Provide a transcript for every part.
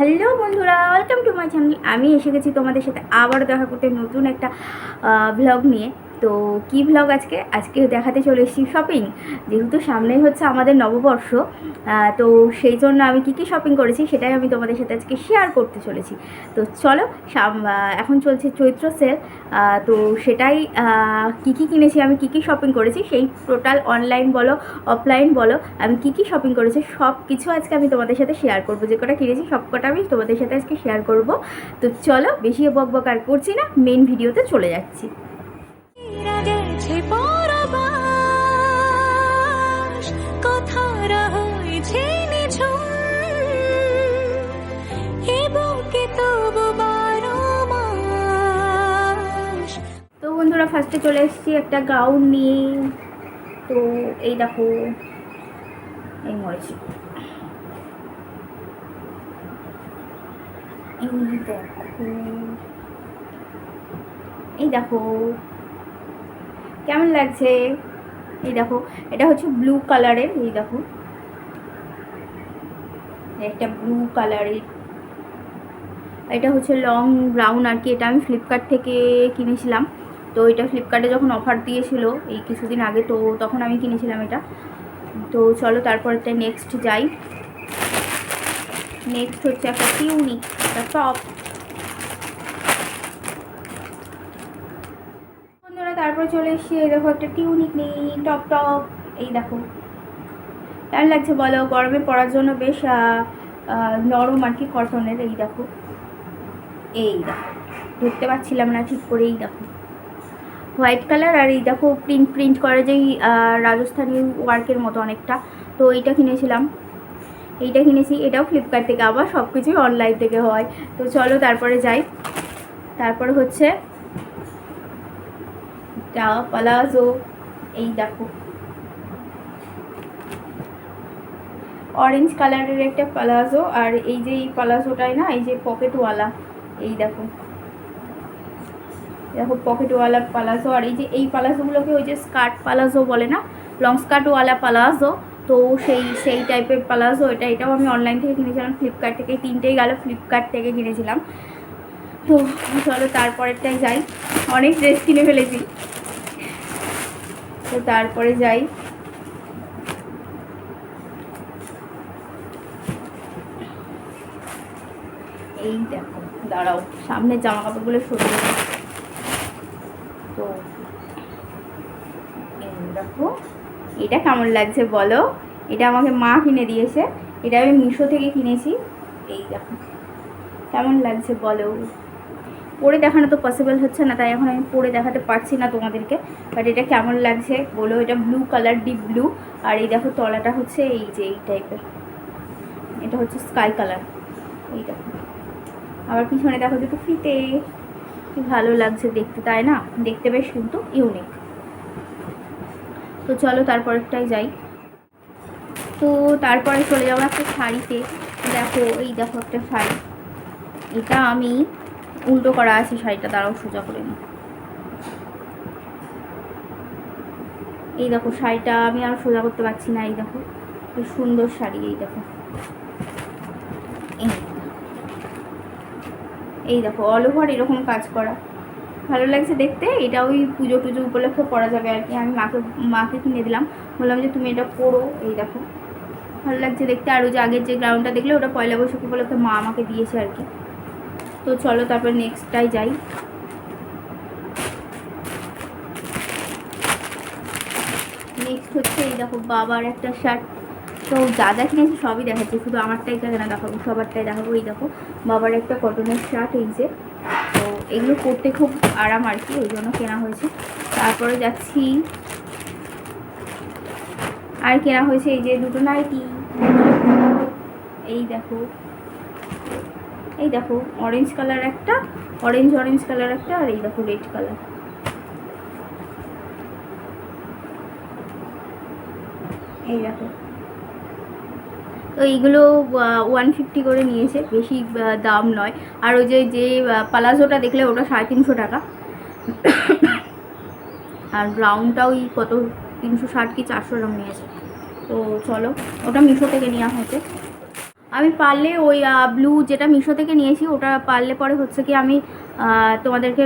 Hello বন্ধুরা welcome to my channel আমি এসে গেছি তোমাদের সাথে আবার দেখা করতে নতুন একটা ব্লগ নিয়ে। তো কি ভ্লগ আজকে? আজকে দেখাতে চলে এসেছি শপিং যেহেতু সামনেই হচ্ছে আমাদের নববর্ষ তো সেই জন্য আমি কী কী শপিং করেছি সেটাই আমি তোমাদের সাথে আজকে শেয়ার করতে চলেছি। তো চলো এখন চলছে চৈত্র সেল তো সেটাই কী কী কিনেছি, আমি কী কী শপিং করেছি সেই টোটাল অনলাইন বলো অফলাইন বলো, আমি কী কী শপিং করেছি সব কিছু আজকে আমি তোমাদের সাথে শেয়ার করব। যে কটা কিনেছি সব কটা আমি তোমাদের সাথে আজকে শেয়ার করব। তো চলো, বেশি বক বক আর করছি না মেন ভিডিওতে চলে যাচ্ছি। গেছে পরবাস কথারা হয়েছে নিঝুম এ বুকে তবু বারো মাস তো বন্ধুরা ফার্স্টে চলে এসেছি একটা গাউন নিয়ে। তো এই দেখো, এই মরেছি। এই দেখো এই দেখো কেমন লাগছে? এই দেখো, এটা হচ্ছে ব্লু কালারের এই দেখো। একটা ব্লু কালারের এটা হচ্ছে লং ব্রাউন আর কি, এটা আমি ফ্লিপকার্ট থেকে কিনেছিলাম। তো এটা ফ্লিপকার্টে যখন অফার দিয়েছিল, এই কিছুদিন আগে, তো তখন আমি কিনেছিলাম এটা। তো চলো তারপরটা নেক্সট যাই। নেক্সট হচ্ছে একটা টিউনিক একটা টপ বন্ধুরা তারপরে চলে এসেছি, এই দেখো একটা টিউনিক নেই টপ টপ এই দেখো। কেমন লাগছে বলো? গরমে পড়ার জন্য বেশ নরম আর কি কটনের, এই দেখো। এই দেখো, ধরতে পারছিলাম না ঠিক করে, এই দেখো। হোয়াইট কালার আর এই দেখো প্রিন্ট প্রিন্ট করে যেই রাজস্থানি ওয়ার্কের মতো অনেকটা। তো এইটা কিনেছিলাম। এইটা কিনেছি, এটাও ফ্লিপকার্ট থেকে, আবার সব কিছুই অনলাইন থেকে হয়। তো চলো তারপরে যাই। তারপরে হচ্ছে এটা পালাজো, এই দেখো। অরেঞ্জ কালারের একটা পালাজো, আর এই যে এই পালাজোটাই না, এই যে পকেটওয়ালা এই দেখো। দেখো পকেটওয়ালা পালাজো, আর এই যে এই পালাজোগুলোকে ওই যে স্কার্ট পালাজো বলে না লং স্কার্টওয়ালা পালাজো, তো সেই সেই টাইপের পালাজো, এটা, এটাও আমি অনলাইন থেকে কিনেছিলাম ফ্লিপকার্ট থেকে, তিনটেই গেল ফ্লিপকার্ট থেকে কিনেছিলাম। তো চলো তারপরেরটাই যাই। অনেক ড্রেস কিনে ফেলেছি। তো তারপরে যাই। এই দেখো, দাঁড়াও, সামনে জামা কাপড়গুলো সরিয়ে। তো দেখো, এটা কেমন লাগছে বলো? এটা আমাকে মা কিনে দিয়েছে। এটা আমি মিশো থেকে কিনেছি। এই দেখো, কেমন লাগছে বলো? পরে দেখানো তো পসিবল হচ্ছে না, তাই এখন আমি পরে দেখাতে পারছি না তোমাদেরকে। বাট এটা কেমন লাগছে বলো, এটা ব্লু কালার ডিপ ব্লু আর এই দেখো তলাটা হচ্ছে এই যে এই টাইপের এটা হচ্ছে স্কাই কালার এই দেখো। আবার পিছনে দেখো দুটো ফিতে। কি ভালো লাগছে দেখতে, তাই না? দেখতে বেশ কিন্তু ইউনিক তো চলো তারপরেরটাই যাই। তো তারপরে চলে যাব একটা শাড়িতে। দেখো, এই দেখো একটা শাড়ি। এটা আমি উল্টো করা আছে, শাড়িটা দাঁড়াও সোজা করে নিই এই দেখো, শাড়িটা আমি আর সোজা করতে পারছি না, এই দেখো। খুব সুন্দর শাড়ি এই দেখো। এই এই দেখো অল ওভার এরকম কাজ করা। ভালো লাগছে দেখতে, এটা ওই পুজো টুজো উপলক্ষে পরা যাবে আর কি। আমি মাকে মাকে কিনে দিলাম। বললাম যে তুমি এটা পরো, এই দেখো। ভালো লাগছে দেখতে। আর ওই যে আগের যে গ্রাউন্ডটা দেখলে, ওটা পয়লা বৈশাখ উপলক্ষে মা আমাকে দিয়েছে আর কি। তো চলো তারপর নেক্সটটাই যাই। নেক্সট হচ্ছে এই দেখো বাবার একটা শার্ট তো যা কিনেছি সবই দেখাচ্ছি, শুধু আমারটাই কেন দেখাবো, সবারটাই দেখাবো, এই দেখো বাবার একটা কটনের শার্ট এই যে। তো এগুলো পরতে খুব আরাম আর কি, ওই জন্য কেনা হয়েছে। তারপরে যাচ্ছি। আর কেনা হয়েছে এই যে দুটো নাইটি এই দেখো। এই দেখো অরেঞ্জ কালার একটা অরেঞ্জ অরেঞ্জ কালার একটা, আর এই দেখো রেড কালার এই দেখো। তো এইগুলো ওয়ান ফিফটি করে নিয়েছে, বেশি দাম নয়। আর ওই যে যে পালাজোটা দেখলে ওটা সাড়ে তিনশো টাকা। আর ব্রাউনটা ওই কত, তিনশো ষাট কি চারশো এরকম নিয়েছে। তো চলো, ওটা মিশো থেকে নেওয়া হয়েছে। আমি পারলে ওই ব্লু যেটা মিশো থেকে নিয়েছি, ওটা পারলে পরে হচ্ছে কি আমি তোমাদেরকে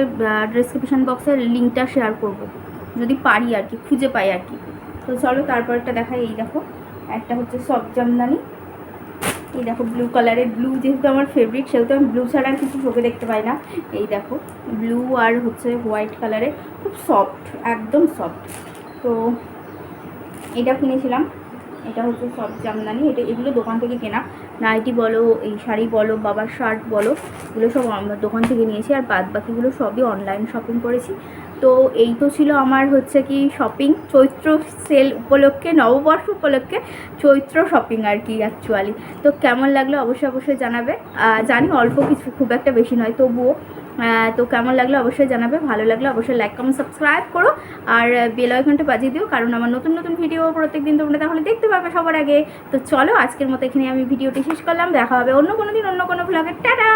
ডিসক্রিপশন বক্সের লিঙ্কটা শেয়ার করব। যদি পারি আর কি, খুঁজে পাই আর কি। তো চলো তারপরটা দেখাই, এই দেখো। একটা হচ্ছে সব জামদানি। এই দেখো ব্লু কালারের ব্লু যেহেতু আমার ফেভারিট সেহেতু আমি ব্লু ছাড়া আর কিছু চোখে দেখতে পাই না। এই দেখো ব্লু আর হচ্ছে হোয়াইট কালারের খুব সফট একদম সফট তো, এটা কিনেছিলাম। এটা হচ্ছে সব জামদানি, এটা এগুলো দোকান থেকে কেনা। নাইটি বলো, এই শাড়ি বলো, বাবার শার্ট বলো, এগুলো সব দোকান থেকে নিয়েছি আর বাদ বাকিগুলো সবই অনলাইন শপিং করেছি। তো এই তো ছিল আমার হচ্ছে কি শপিং চৈত্র সেল উপলক্ষে, নববর্ষ উপলক্ষে চৈত্র শপিং আর কি অ্যাকচুয়ালি তো কেমন লাগল অবশ্যই অবশ্যই জানাবে। জানি অল্প কিছু, খুব একটা বেশি নয়, তবুও তো কেমন লাগল অবশ্যই জানাবে, ভালো লাগল অবশ্যই লাইক কমেন্ট সাবস্ক্রাইব করো, আর বেল আইকনটা বাজিয়ে দিও, কারণ আমার নতুন নতুন ভিডিও প্রত্যেক দিন তোমরা তাহলে দেখতে পাবে সবার আগে। তো চলো, আজকের মতো এখানে আমি ভিডিওটি শেষ করলাম, দেখা হবে অন্য কোনো দিন, অন্য কোনো ব্লগে টাটা!